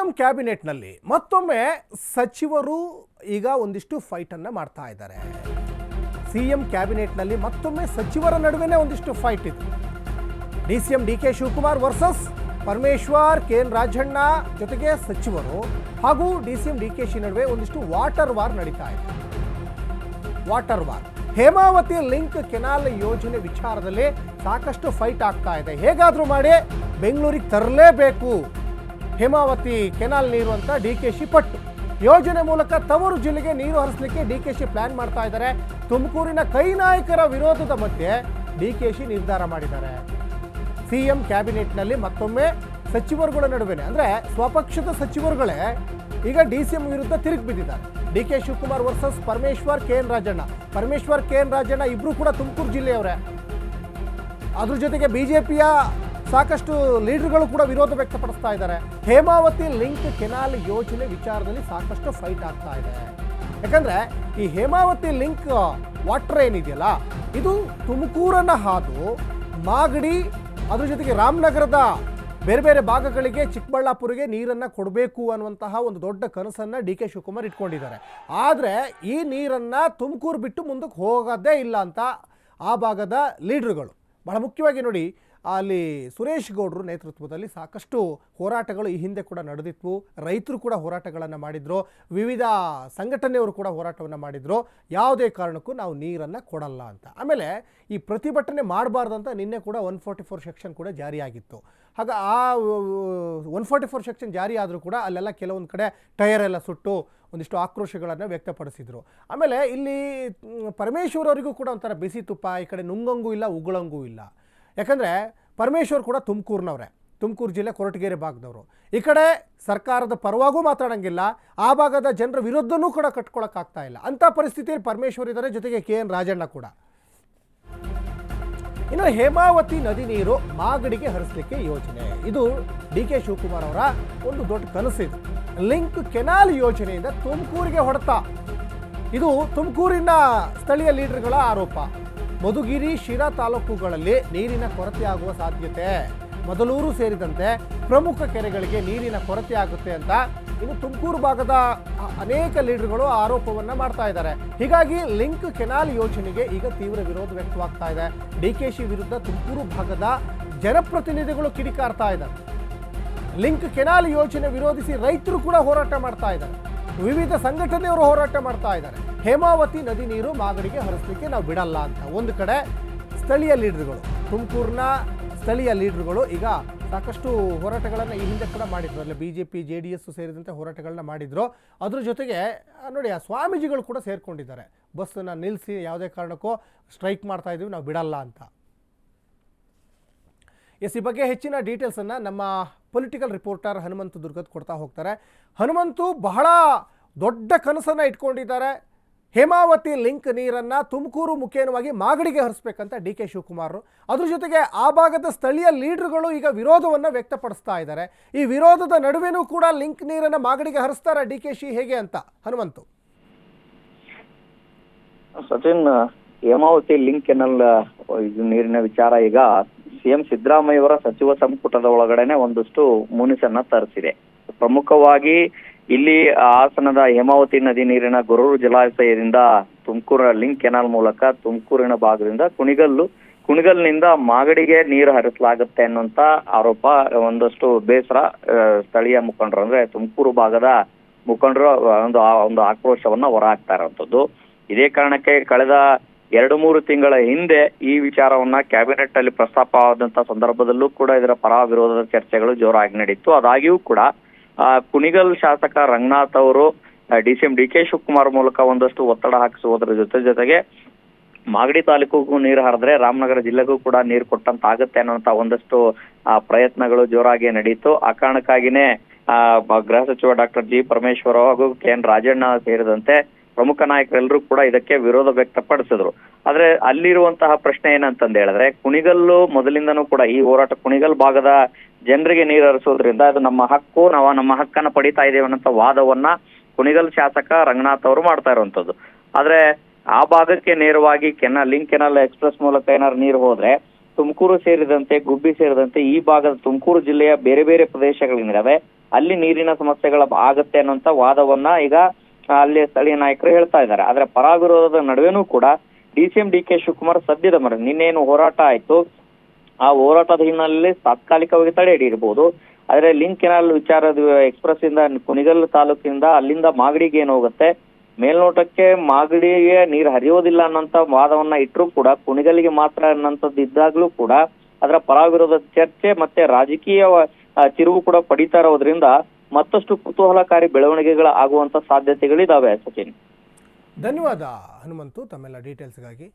CM ಕ್ಯಾಬಿನೆಟ್ನಲ್ಲಿ ಮತ್ತೊಮ್ಮೆ ಸಚಿವರು ಈಗ ಒಂದಿಷ್ಟು ಫೈಟನ್ನು ಮಾಡ್ತಾ ಇದ್ದಾರೆ. ಸಿಎಂ ಕ್ಯಾಬಿನೆಟ್ನಲ್ಲಿ ಮತ್ತೊಮ್ಮೆ ಸಚಿವರ ನಡುವೆನೇ ಒಂದಿಷ್ಟು ಫೈಟ್ ಇದೆ. D C M D K Shivakumar versus Parameshwar, K N Rajanna ಜೊತೆಗೆ ಸಚಿವರು ಹಾಗೂ D C M D K Shi ನಡುವೆ ಒಂದಿಷ್ಟು ವಾಟರ್ ವಾರ್ ನಡೀತಾ ಇದೆ. Water war. Hemavathi link canal ಯೋಜನೆ ವಿಚಾರದಲ್ಲಿ ಸಾಕಷ್ಟು ಫೈಟ್ ಆಗ್ತಾ ಇದೆ. ಹೇಗಾದರೂ ಮಾಡಿ ಬೆಂಗಳೂರಿಗೆ ತರಲೇಬೇಕು. ಹೇಮಾವತಿ ಕೆನಾಲ್ ನೀರು ಅಂತ ಡಿ ಕೆ ಶಿ ಪಟ್ಟು. ಯೋಜನೆ ಮೂಲಕ ತವರು ಜಿಲ್ಲೆಗೆ ನೀರು ಹರಿಸಲಿಕ್ಕೆ ಡಿ ಕೆ ಶಿ ಪ್ಲಾನ್ ಮಾಡ್ತಾ ಇದ್ದಾರೆ. ತುಮಕೂರಿನ ಕೈ ನಾಯಕರ ವಿರೋಧದ ಮಧ್ಯೆ ಡಿ ಕೆ ಶಿ ನಿರ್ಧಾರ ಮಾಡಿದ್ದಾರೆ. ಸಿಎಂ ಕ್ಯಾಬಿನೆಟ್ನಲ್ಲಿ ಮತ್ತೊಮ್ಮೆ ಸಚಿವರುಗಳ ನಡುವೆನೆ. ಅಂದರೆ ಸ್ವಪಕ್ಷದ ಸಚಿವರುಗಳೇ ಈಗ ಡಿ ಸಿ ಎಂ ವಿರುದ್ಧ ತಿರುಗಿ ಬಿದ್ದಿದ್ದಾರೆ. D K Shivakumar versus Parameshwar K N Rajanna. Parameshwar K N Rajanna ಇಬ್ಬರು ಕೂಡ ತುಮಕೂರು ಜಿಲ್ಲೆಯವರೇ. ಅದ್ರ ಜೊತೆಗೆ ಬಿಜೆಪಿಯ ಸಾಕಷ್ಟು ಲೀಡರ್ಗಳು ಕೂಡ ವಿರೋಧ ವ್ಯಕ್ತಪಡಿಸ್ತಾ ಇದ್ದಾರೆ. ಹೇಮಾವತಿ ಲಿಂಕ್ ಕೆನಾಲ್ ಯೋಜನೆ ವಿಚಾರದಲ್ಲಿ ಸಾಕಷ್ಟು ಫೈಟ್ ಆಗ್ತಾ ಇದೆ. ಯಾಕಂದ್ರೆ ಈ ಹೇಮಾವತಿ ಲಿಂಕ್ ವಾಟರ್ ಏನಿದೆಯಲ್ಲ, ಇದು ತುಮಕೂರನ್ನ ಹಾದು ಮಾಗಡಿ, ಅದ್ರ ಜೊತೆಗೆ ರಾಮನಗರದ ಬೇರೆ ಬೇರೆ ಭಾಗಗಳಿಗೆ ಚಿಕ್ಕಬಳ್ಳಾಪುರಿಗೆ ನೀರನ್ನು ಕೊಡಬೇಕು ಅನ್ನುವಂತಹ ಒಂದು ದೊಡ್ಡ ಕನಸನ್ನು ಡಿ ಕೆ ಶಿವಕುಮಾರ್ ಇಟ್ಕೊಂಡಿದ್ದಾರೆ. ಆದರೆ ಈ ನೀರನ್ನು ತುಮಕೂರು ಬಿಟ್ಟು ಮುಂದಕ್ಕೆ ಹೋಗೋದೇ ಇಲ್ಲ ಅಂತ ಆ ಭಾಗದ ಲೀಡ್ರುಗಳು. ಬಹಳ ಮುಖ್ಯವಾಗಿ ನೋಡಿ ಅಲ್ಲಿ ಸುರೇಶ್ ಗೌಡರು ನೇತೃತ್ವದಲ್ಲಿ ಸಾಕಷ್ಟು ಹೋರಾಟಗಳು ಈ ಹಿಂದೆ ಕೂಡ ನಡೆದಿತ್ತು ರೈತರು ಕೂಡ ಹೋರಾಟಗಳನ್ನು ಮಾಡಿದ್ರು. ವಿವಿಧ ಸಂಘಟನೆಯವರು ಕೂಡ ಹೋರಾಟವನ್ನು ಮಾಡಿದ್ರು. ಯಾವುದೇ ಕಾರಣಕ್ಕೂ ನಾವು ನೀರನ್ನು ಕೊಡಲ್ಲ ಅಂತ. ಆಮೇಲೆ ಈ ಪ್ರತಿಭಟನೆ ಮಾಡಬಾರ್ದಂತ ನಿನ್ನೆ ಕೂಡ ಒನ್ ಫೋರ್ಟಿ ಫೋರ್ ಸೆಕ್ಷನ್ ಕೂಡ ಜಾರಿಯಾಗಿತ್ತು. ಹಾಗ ಆ ಒನ್ ಫೋರ್ಟಿ ಫೋರ್ ಸೆಕ್ಷನ್ ಜಾರಿ ಆದರೂ ಕೂಡ ಅಲ್ಲೆಲ್ಲ ಕೆಲವೊಂದು ಕಡೆ ಟೈರ್ ಎಲ್ಲ ಸುಟ್ಟು ಒಂದಿಷ್ಟು ಆಕ್ರೋಶಗಳನ್ನು ವ್ಯಕ್ತಪಡಿಸಿದರು. ಆಮೇಲೆ ಇಲ್ಲಿ ಪರಮೇಶ್ವರವರಿಗೂ ಕೂಡ ಒಂಥರ ಬಿಸಿ ತುಪ್ಪ, ಈ ಕಡೆ ನುಂಗಂಗೂ ಇಲ್ಲ, ಉಗುಳಂಗೂ ಇಲ್ಲ. ಯಾಕಂದರೆ ಪರಮೇಶ್ವರ್ ಕೂಡ ತುಮಕೂರಿನವ್ರೆ. ತುಮಕೂರು ಜಿಲ್ಲೆ ಕೊರಟಗೆರೆ ಭಾಗದವರು. ಈ ಕಡೆ ಸರ್ಕಾರದ ಪರವಾಗೂ ಮಾತಾಡೋಂಗಿಲ್ಲ, ಆ ಭಾಗದ ಜನರ ವಿರುದ್ಧನೂ ಕೂಡ ಕಟ್ಕೊಳಕ್ಕಾಗ್ತಾ ಇಲ್ಲ. ಅಂಥ ಪರಿಸ್ಥಿತಿಯಲ್ಲಿ ಪರಮೇಶ್ವರ್ ಇದ್ದಾರೆ, ಜೊತೆಗೆ ಕೆ ಎನ್ ರಾಜಣ್ಣ ಕೂಡ. ಇನ್ನು ಹೇಮಾವತಿ ನದಿ ನೀರು ಮಾಗಡಿಗೆ ಹರಿಸಲಿಕ್ಕೆ ಯೋಜನೆ. ಇದು ಡಿ ಕೆ ಶಿವಕುಮಾರ್ ಅವರ ಒಂದು ದೊಡ್ಡ ಕನಸು ಇದು. ಲಿಂಕ್ ಕೆನಾಲ್ ಯೋಜನೆಯಿಂದ ತುಮಕೂರಿಗೆ ಹೊಡೆತ. ಇದು ತುಮಕೂರಿನ ಸ್ಥಳೀಯ ಲೀಡರ್ಗಳ ಆರೋಪ. ಮಧುಗಿರಿ ಶಿರಾ ತಾಲೂಕುಗಳಲ್ಲಿ ನೀರಿನ ಕೊರತೆ ಆಗುವ ಸಾಧ್ಯತೆ. ಮೊದಲೂರು ಸೇರಿದಂತೆ ಪ್ರಮುಖ ಕೆರೆಗಳಿಗೆ ನೀರಿನ ಕೊರತೆ ಆಗುತ್ತೆ ಅಂತ ಇನ್ನು ತುಮಕೂರು ಭಾಗದ ಅನೇಕ ಲೀಡರ್ಗಳು ಆರೋಪವನ್ನ ಮಾಡ್ತಾ ಇದ್ದಾರೆ. ಹೀಗಾಗಿ ಲಿಂಕ್ ಕೆನಾಲ್ ಯೋಜನೆಗೆ ಈಗ ತೀವ್ರ ವಿರೋಧ ವ್ಯಕ್ತವಾಗ್ತಾ ಇದೆ. ಡಿ ಕೆ ಶಿ ವಿರುದ್ಧ ತುಮಕೂರು ಭಾಗದ ಜನಪ್ರತಿನಿಧಿಗಳು ಕಿಡಿಕಾರ್ತಾ ಇದ್ದಾರೆ. ಲಿಂಕ್ ಕೆನಾಲ್ ಯೋಜನೆ ವಿರೋಧಿಸಿ ರೈತರು ಕೂಡ ಹೋರಾಟ ಮಾಡ್ತಾ ಇದ್ದಾರೆ. ವಿವಿಧ ಸಂಘಟನೆಯವರು ಹೋರಾಟ ಮಾಡ್ತಾ ಇದ್ದಾರೆ. ಹೇಮಾವತಿ ನದಿ ನೀರು ಮಾಗಡಿಗೆ ಹರಿಸಲಿಕ್ಕೆ ನಾವು ಬಿಡಲ್ಲ ಅಂತ. ಒಂದು ಕಡೆ ಸ್ಥಳೀಯ ಲೀಡರ್ಗಳು, ತುಮಕೂರಿನ ಸ್ಥಳೀಯ ಲೀಡರ್ಗಳು ಈಗ ಸಾಕಷ್ಟು ಹೋರಾಟಗಳನ್ನು ಈ ಹಿಂದೆ ಕೂಡ ಮಾಡಿದ್ರು. ಅಲ್ಲಿ B J P J D S ಸೇರಿದಂತೆ ಹೋರಾಟಗಳನ್ನ ಮಾಡಿದ್ರು. ಅದ್ರ ಜೊತೆಗೆ, ನೋಡಿ, ಆ ಸ್ವಾಮೀಜಿಗಳು ಕೂಡ ಸೇರ್ಕೊಂಡಿದ್ದಾರೆ. ಬಸ್ಸನ್ನು ನಿಲ್ಲಿಸಿ ಯಾವುದೇ ಕಾರಣಕ್ಕೂ ಸ್ಟ್ರೈಕ್ ಮಾಡ್ತಾ ಇದ್ದೀವಿ, ನಾವು ಬಿಡಲ್ಲ ಅಂತ. ಎಸ್, ಈ ಬಗ್ಗೆ ಹೆಚ್ಚಿನ ಡೀಟೇಲ್ಸನ್ನು ನಮ್ಮ ಪೊಲಿಟಿಕಲ್ ರಿಪೋರ್ಟರ್ ಹನುಮಂತ ದುರ್ಗದ್ ಕೊಡ್ತಾ ಹೋಗ್ತಾರೆ. ಹನುಮಂತು ಬಹಳ ದೊಡ್ಡ ಕನಸನ್ನು ಇಟ್ಕೊಂಡಿದ್ದಾರೆ. ಹೇಮಾವತಿ ಲಿಂಕ್ ನೀರನ್ನು ತುಮಕೂರು ಮುಖೇನವಾಗಿ ಮಾಗಡಿಗೆ ಹರಿಸ್ಬೇಕಂತ ಡಿ ಕೆ ಶಿವಕುಮಾರ್. ಅದ್ರ ಜೊತೆಗೆ ಆ ಭಾಗದ ಸ್ಥಳೀಯ ಲೀಡರ್ಗಳು ಈಗ ವಿರೋಧವನ್ನು ವ್ಯಕ್ತಪಡಿಸ್ತಾ ಇದ್ದಾರೆ. ಈ ವಿರೋಧದ ನಡುವೆನೂ ಕೂಡ ಲಿಂಕ್ ನೀರನ್ನು ಮಾಗಡಿಗೆ ಹರಿಸ್ತಾರ ಡಿ ಕೆ ಶಿ? ಹೇಗೆ ಅಂತ ಹನುಮಂತು. ಸಚಿನ್, ಹೇಮಾವತಿ ಲಿಂಕ್ ಇದು ನೀರಿನ ವಿಚಾರ ಈಗ ಸಿಎಂ ಸಿದ್ದರಾಮಯ್ಯವರ ಸಚಿವ ಸಂಪುಟದ ಒಳಗಡೆನೆ ಒಂದಷ್ಟು ಮುನಿಸನ್ನ ತರಿಸಿದೆ. ಪ್ರಮುಖವಾಗಿ ಇಲ್ಲಿ ಹಾಸನದ ಹೇಮಾವತಿ ನದಿ ನೀರಿನ ಗೊರೂರು ಜಲಾಶಯದಿಂದ ತುಮಕೂರಿನ ಲಿಂಕ್ ಕೆನಾಲ್ ಮೂಲಕ ತುಮಕೂರಿನ ಭಾಗದಿಂದ ಕುಣಿಗಲ್ಲು, ಕುಣಿಗಲ್ನಿಂದ ಮಾಗಡಿಗೆ ನೀರು ಹರಿಸಲಾಗುತ್ತೆ ಅನ್ನುವಂತ ಆರೋಪ ಒಂದಷ್ಟು ಬೇಸರ ಸ್ಥಳೀಯ ಮುಖಂಡರು ಅಂದ್ರೆ ತುಮಕೂರು ಭಾಗದ ಮುಖಂಡರು ಒಂದು ಒಂದು ಆಕ್ರೋಶವನ್ನ ಹೊರಹಾಕ್ತಾ ಇರುವಂತದ್ದು ಇದೇ ಕಾರಣಕ್ಕೆ ಕಳೆದ ಎರಡು ಮೂರು ತಿಂಗಳ ಹಿಂದೆ ಈ ವಿಚಾರವನ್ನ ಕ್ಯಾಬಿನೆಟ್ ಅಲ್ಲಿ ಪ್ರಸ್ತಾಪ ಆದಂತ ಸಂದರ್ಭದಲ್ಲೂ ಕೂಡ ಇದರ ಪರ ವಿರೋಧದ ಚರ್ಚೆಗಳು ಜೋರಾಗಿ ನಡೆಯಿತು ಅದಾಗಿಯೂ ಕೂಡ ಕುಣಿಗಲ್ ಶಾಸಕ ರಂಗನಾಥ್ ಅವರು D C M D K Shivakumar ಮೂಲಕ ಒಂದಷ್ಟು ಒತ್ತಡ ಹಾಕಿಸುವುದರ ಜೊತೆ ಜೊತೆಗೆ ಮಾಗಡಿ ತಾಲೂಕಿಗೂ ನೀರು ಹರಿದ್ರೆ ರಾಮನಗರ ಜಿಲ್ಲೆಗೂ ಕೂಡ ನೀರು ಕೊಟ್ಟಂತ ಆಗುತ್ತೆ ಅನ್ನುವಂತ ಒಂದಷ್ಟು ಪ್ರಯತ್ನಗಳು ಜೋರಾಗಿ ನಡೆಯಿತು ಆ ಕಾರಣಕ್ಕಾಗಿನೇ ಗೃಹ ಸಚಿವ ಡಾಕ್ಟರ್ ಜಿ ಪರಮೇಶ್ವರ ಹಾಗೂ ಕೆ ಎನ್ ರಾಜಣ್ಣ ಸೇರಿದಂತೆ ಪ್ರಮುಖ ನಾಯಕರೆಲ್ಲರೂ ಕೂಡ ಇದಕ್ಕೆ ವಿರೋಧ ವ್ಯಕ್ತಪಡಿಸಿದ್ರು. ಆದ್ರೆ ಅಲ್ಲಿರುವಂತಹ ಪ್ರಶ್ನೆ ಏನಂತಂದ ಹೇಳಿದ್ರೆ, ಕುಣಿಗಲ್ಲು ಮೊದಲಿಂದನೂ ಕೂಡ ಈ ಹೋರಾಟ ಕುಣಿಗಲ್ ಭಾಗದ ಜನರಿಗೆ ನೀರು ಹರಿಸೋದ್ರಿಂದ ಅದು ನಮ್ಮ ಹಕ್ಕು, ನಾವು ನಮ್ಮ ಹಕ್ಕನ್ನ ಪಡಿತಾ ಇದ್ದೇವೆ ಅನ್ನೋ ವಾದವನ್ನ ಕುಣಿಗಲ್ ಶಾಸಕ ರಂಗನಾಥ್ ಅವರು ಮಾಡ್ತಾ ಇರುವಂತದ್ದು ಆದ್ರೆ ಆ ಭಾಗಕ್ಕೆ ನೇರವಾಗಿ ಕೆನಲ್, ಲಿಂಕ್ ಕೆನಲ್ ಎಕ್ಸ್ಪ್ರೆಸ್ ಮೂಲಕ ಏನಾದ್ರು ನೀರು ಹೋದ್ರೆ, ತುಮಕೂರು ಸೇರಿದಂತೆ, ಗುಬ್ಬಿ ಸೇರಿದಂತೆ ಈ ಭಾಗದ ತುಮಕೂರು ಜಿಲ್ಲೆಯ ಬೇರೆ ಬೇರೆ ಪ್ರದೇಶಗಳಿಂದ ಅಲ್ಲಿ ನೀರಿನ ಸಮಸ್ಯೆಗಳ ಆಗತ್ತೆ ಅನ್ನೋಂತ ವಾದವನ್ನ ಈಗ ಅಲ್ಲಿ ಸ್ಥಳೀಯ ನಾಯಕರು ಹೇಳ್ತಾ ಇದ್ದಾರೆ. ಆದ್ರೆ ಪರ ವಿರೋಧದ ನಡುವೆನೂ ಕೂಡ D C M D K Shivakumar ಸದ್ಯದ ಮರ ನಿನ್ನೇನು ಹೋರಾಟ ಆಯ್ತು. ಆ ಹೋರಾಟದ ಹಿನ್ನೆಲೆಯಲ್ಲಿ ತಾತ್ಕಾಲಿಕವಾಗಿ ತಡೆ ಹಿಡಿಯಬಹುದು. ಆದ್ರೆ ಲಿಂಕ್ ಕೆನಾಲ್ ವಿಚಾರದ ಎಕ್ಸ್ಪ್ರೆಸ್ ಇಂದ ಕುಣಿಗಲ್ ತಾಲೂಕಿನಿಂದ ಅಲ್ಲಿಂದ ಮಾಗಡಿಗೆ ಏನು ಹೋಗುತ್ತೆ? ಮೇಲ್ನೋಟಕ್ಕೆ ಮಾಗಡಿಗೆ ನೀರು ಹರಿಯೋದಿಲ್ಲ ಅನ್ನೋಂತ ವಾದವನ್ನ ಇಟ್ಟರು ಕೂಡ ಕುಣಿಗಲ್ಗೆ ಮಾತ್ರ ಅನ್ನೋಂಥದ್ದು ಇದ್ದಾಗ್ಲೂ ಕೂಡ, ಅದರ ಪರ ವಿರೋಧದ ಚರ್ಚೆ ಮತ್ತೆ ರಾಜಕೀಯ ತಿರುವು ಕೂಡ ಪಡಿತಾ ಇರೋದ್ರಿಂದ ಮತ್ತಷ್ಟು ಕುತೂಹಲಕಾರಿ ಬೆಳವಣಿಗೆಗಳ ಆಗುವಂತ ಸಾಧ್ಯತೆಗಳಿದಾವೆ ಸಚಿನ್. ಧನ್ಯವಾದ ಹನುಮಂತು ತಮ್ಮೆಲ್ಲ ಡೀಟೇಲ್ಸ್ಗಾಗಿ.